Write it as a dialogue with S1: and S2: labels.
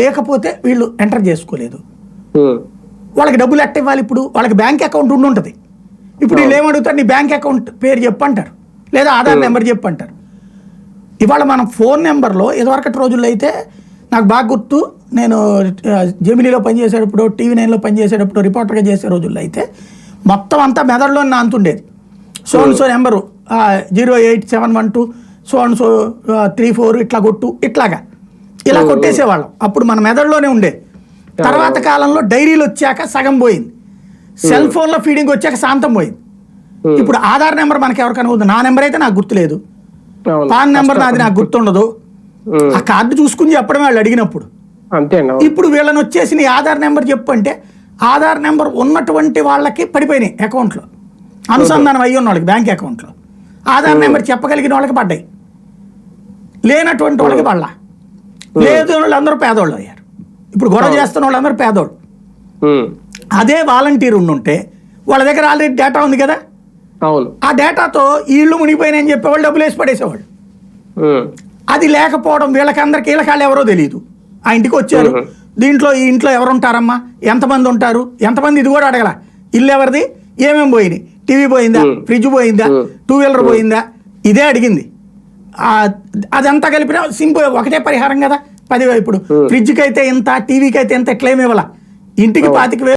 S1: లేకపోతే వీళ్ళు ఎంటర్ చేసుకోలేదు.
S2: ఉమ్,
S1: వాళ్ళకి డబ్బులు ఎట్ట ఇవ్వాలి ఇప్పుడు? వాళ్ళకి బ్యాంక్ అకౌంట్ ఉండి ఉంటుంది. ఇప్పుడు వీళ్ళు ఏమడుగుతారు? నీ బ్యాంక్ అకౌంట్ పేరు చెప్పంటారు. లేదా ఆధార్ నెంబర్ చెప్పంటారు. ఇవాళ మనం ఫోన్ నెంబర్లో ఇదివరకటి రోజుల్లో అయితే నాకు బాగా గుర్తు నేను జెమినీలో పనిచేసేటప్పుడు టీవీ నైన్లో పనిచేసేటప్పుడు రిపోర్టర్గా చేసే రోజుల్లో అయితే మొత్తం అంతా మెదడులో నాంతుండేది. So and so number zero eight seven one two so and so three four ఇట్లా కొట్టు ఇట్లాగా. ఇలా కొట్టేసేవాళ్ళం. అప్పుడు మన మెదడులోనే ఉండేది తర్వాత కాలంలో డైరీలు వచ్చాక సగం పోయింది. సెల్ ఫోన్లో ఫీడింగ్ వచ్చాక శాంతం పోయింది. ఇప్పుడు ఆధార్ నెంబర్ మనకి ఎవరికైనా ఉంది? నా నెంబర్ అయితే నాకు గుర్తులేదు పాన్ నెంబర్ నాది నాకు గుర్తుండదు. ఆ కార్డు చూసుకుని చెప్పడం వాళ్ళు అడిగినప్పుడు. ఇప్పుడు వీళ్ళని వచ్చేసి నీ ఆధార్ నెంబర్ చెప్పు అంటే ఆధార్ నెంబర్ ఉన్నటువంటి వాళ్ళకి పడిపోయినాయి అకౌంట్లో. అనుసంధానం అయ్యి ఉన్న వాళ్ళకి బ్యాంక్ అకౌంట్లో. ఆధార్ నెంబర్ చెప్పగలిగిన వాళ్ళకి పడ్డాయి. లేనటువంటి వాళ్ళకి పడలా. లేదు వాళ్ళందరూ పేదోళ్ళు అయ్యారు. ఇప్పుడు గొడవ చేస్తున్న వాళ్ళందరూ పేదోళ్ళు. అదే వాలంటీర్ ఉండుంటే వాళ్ళ దగ్గర ఆల్రెడీ డేటా ఉంది కదా?
S2: అవును.
S1: ఆ డేటాతో ఈ ఇళ్ళు మునిగిపోయినాయని చెప్పేవాళ్ళు డబ్బులు వేసి పడేసేవాళ్ళు. అది లేకపోవడం వీళ్ళకందరికి వీళ్ళకాళ్ళు ఎవరో తెలియదు ఆ ఇంటికి వచ్చారు. దీంట్లో ఈ ఇంట్లో ఎవరు ఉంటారమ్మా ఎంతమంది ఉంటారు? ఎంతమంది ఇది కూడా అడగల. ఇల్లు ఎవరిది? ఏమేమి పోయినాయి? టీవీ పోయిందా? ఫ్రిడ్జ్ పోయిందా? టూ వీలర్ పోయిందా? ఇదే అడిగింది. అదంతా కలిపిన సింపుల్ ఒకటే పరిహారం కదా? పది ఇప్పుడు. ఫ్రిడ్జ్కి అయితే ఇంత టీవీకి అయితే ఇంత ఏమి ఇవ్వాల? ఇంటికి పాతిక